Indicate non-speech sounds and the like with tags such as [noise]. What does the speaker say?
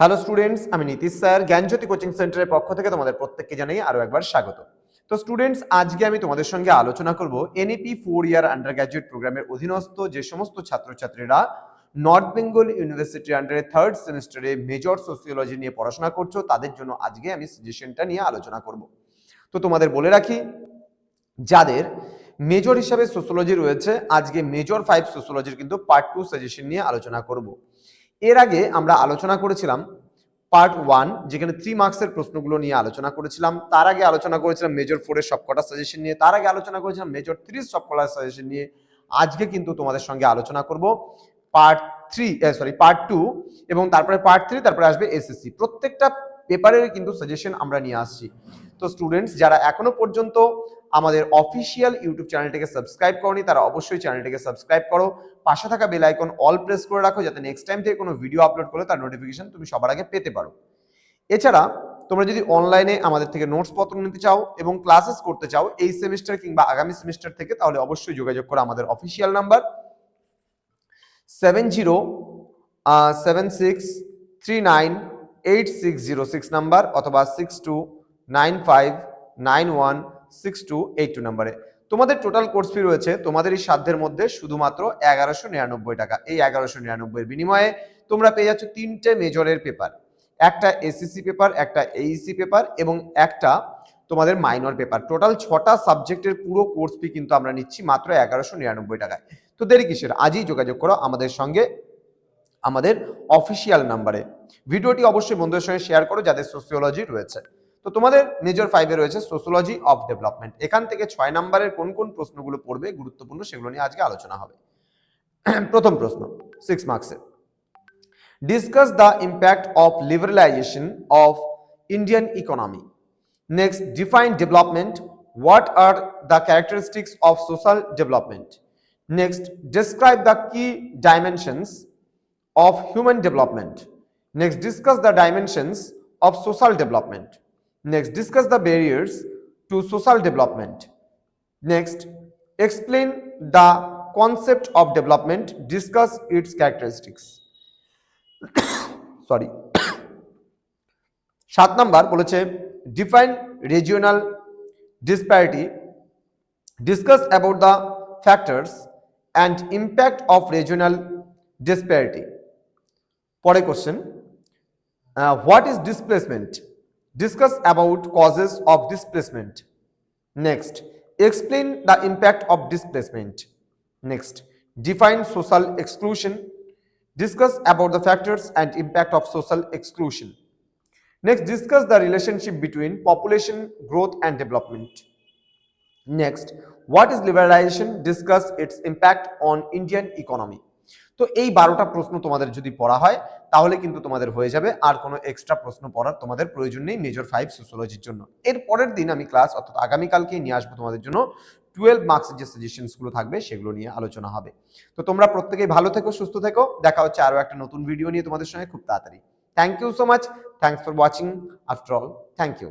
Hello students আমি Nitish sir, Gyanjyoti coaching সেন্টারের পক্ষ থেকে তোমাদের প্রত্যেককে জানাই আরও একবার স্বাগত। তো স্টুডেন্টস আজকে আমি তোমাদের সঙ্গে আলোচনা করব এনইপি ফোর ইয়ার আন্ডার গ্র্যাজুয়েট প্রোগ্রামের অধীনস্থ যে সমস্ত ছাত্রছাত্রীরা নর্থ বেঙ্গল ইউনিভার্সিটি আন্ডারে থার্ড সেমিস্টারে মেজর সোসিওলজি নিয়ে পড়াশোনা করছ, তাদের জন্য আজকে আমি সাজেশনটা নিয়ে আলোচনা করব। তো তোমাদের বলে রাখি, যাদের মেজর হিসাবে সোসিওলজি রয়েছে, আজকে মেজর ফাইভ সোসিওলজির কিন্তু পার্ট টু সাজেশন নিয়ে আলোচনা করব। এর আগে আমরা আলোচনা করেছিলাম পার্ট ওয়ান যেখানে থ্রি মার্কসের প্রশ্নগুলো নিয়ে আলোচনা করেছিলাম। তার আগে আলোচনা করেছিলাম মেজর ফোরের সবকটা সাজেশন নিয়ে। তার আগে আলোচনা করেছিলাম মেজর থ্রির সবকটা সাজেশন নিয়ে। আজকে কিন্তু তোমাদের সঙ্গে আলোচনা করব part three sorry part two এবং তারপরে পার্ট থ্রি তারপরে আসবে এসএসসি প্রত্যেকটা পেপারের কিন্তু সাজেশন আমরা নিয়ে আসছি। তো স্টুডেন্টস যারা এখনও পর্যন্ত আমাদের অফিসিয়াল ইউটিউব চ্যানেলটিকে সাবস্ক্রাইব করনি, তারা অবশ্যই চ্যানেলটিকে সাবস্ক্রাইব করো। পাশে থাকা বেল আইকন অল প্রেস করে রাখো, যাতে নেক্সট টাইম থেকে কোনো ভিডিও আপলোড করলে তার নোটিফিকেশন তুমি সবার আগে পেতে পারো। এছাড়া, তোমরা যদি অনলাইনে আমাদের থেকে নোটস পত্র নিতে চাও এবং ক্লাসেস করতে চাও, এই সেমিস্টার কিংবা আগামী সেমিস্টার থেকে, তাহলে অবশ্যই যোগাযোগ করো আমাদের official number seven zero seven six three nine eight six zero six number অথবা six two nine five nine one six two eight two নাম্বারে তোমাদের টোটাল কোর্স ফি রয়েছে তোমাদের এই সাধ্যের মধ্যে শুধুমাত্র এগারোশো নিরানব্বই টাকা। এই এগারোশো নিরানব্বইয়ের বিনিময়ে তোমরা পেয়ে যাচ্ছ তিনটে মেজরের পেপার একটা এসিসি পেপার একটা এইসি পেপার এবং একটা তোমাদের মাইনর পেপার টোটাল ছটা সাবজেক্টের পুরো কোর্স ফি কিন্তু আমরা নিচ্ছি মাত্র এগারোশো নিরানব্বই টাকায়। তো দেরি কিসের? আজই যোগাযোগ করো আমাদের সঙ্গে আমাদের অফিসিয়াল নাম্বারে ভিডিওটি অবশ্যই বন্ধুদের সঙ্গে শেয়ার করো যাদের সোসিওলজি রয়েছে। তো তোমাদের মেজর ফাইভে রয়েছে সোসিওলজি অফ ডেভেলপমেন্ট এখান থেকে ছয় নম্বরের কোন কোন প্রশ্নগুলো পড়বে গুরুত্বপূর্ণ সেগুলো নিয়ে আজকে আলোচনা হবে। [clears throat] প্রথম প্রশ্ন সিক্স মার্কসের discuss the impact of liberalisation of Indian economy next define development what are the characteristics of social development next describe the key dimensions of human development. Next, discuss the dimensions of social development. Next, discuss the barriers to social development. Next, explain the concept of development, discuss its characteristics. Sorry. সাত number বলেছে define regional disparity, discuss about the factors and impact of regional disparity. পরে question what is displacement Discuss about causes of displacement. Next, explain the impact of displacement. Next, define social exclusion. Discuss about the factors and impact of social exclusion. Next, discuss the relationship between population growth and development. Next, what is liberalization? Discuss its impact on Indian economy. তো এই বারোটা প্রশ্ন তোমাদের যদি পড়া হয়, তাহলে কিন্তু তোমাদের হয়ে যাবে। আর কোনো এক্সট্রা প্রশ্ন পড়ার তোমাদের প্রয়োজন নেই মেজর ফাইভ সোসিওলজির জন্য। এর পরের দিন আমি ক্লাস অর্থাৎ আগামীকালকেই নিয়ে আসব তোমাদের জন্য টুয়েলভ মার্কসের যে সাজেশনসগুলো থাকবে, সেগুলো নিয়ে আলোচনা হবে। তো তোমরা প্রত্যেকেই ভালো থেকো, সুস্থ থেকো। দেখা হচ্ছে আরও একটা নতুন ভিডিও নিয়ে তোমাদের সঙ্গে খুব তাড়াতাড়ি। Thank you so much thanks for watching after all thank you